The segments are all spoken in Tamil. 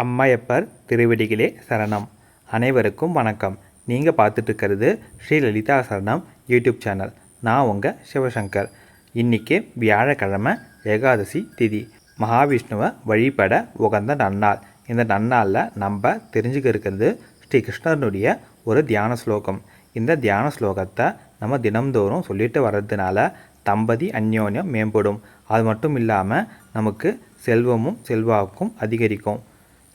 அம்மையப்பர் திருவடிகளே சரணம். அனைவருக்கும் வணக்கம். நீங்கள் பார்த்துட்டுருக்கிறது ஸ்ரீ லலிதா சரணம் யூடியூப் சேனல். நான் உங்கள் சிவசங்கர். இன்றைக்கி வியாழக்கிழமை ஏகாதசி திதி. மகாவிஷ்ணுவை வழிபட உகந்த நன்னாள். இந்த நன்னாளில் நம்ம தெரிஞ்சுக்க இருக்கிறது ஸ்ரீ கிருஷ்ணனுடைய ஒரு தியான ஸ்லோகம். இந்த தியான ஸ்லோகத்தை நம்ம தினம்தோறும் சொல்லிட்டு வர்றதுனால தம்பதி அந்யோன்யம் மேம்படும். அது மட்டும் இல்லாமல் நமக்கு செல்வமும் செல்வாக்கும் அதிகரிக்கும்.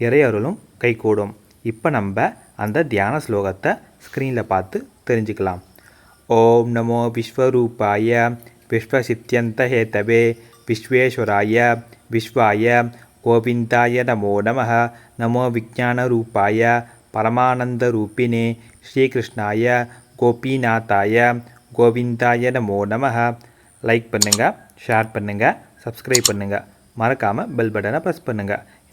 இறையருளும் கைகூடும். இப்போ நம்ம அந்த தியான ஸ்லோகத்தை ஸ்க்ரீனில் பார்த்து தெரிஞ்சுக்கலாம். ஓம் நமோ விஸ்வரூபாய விஸ்வசித்தியந்த ஹேதவே விஸ்வேஸ்வராய விஸ்வாய கோவிந்தாய நமோ நம நமோ விஜானரூபாய பரமானந்த ரூபினே ஸ்ரீகிருஷ்ணாய கோபிநாத்தாய கோவிந்தாய நமோ நம லைக் பண்ணுங்கள் ஷேர் பண்ணுங்கள் சப்ஸ்கிரைப் பண்ணுங்கள் மறக்காமல் பெல் பட்டனை ப்ரெஸ் பண்ணுங்கள்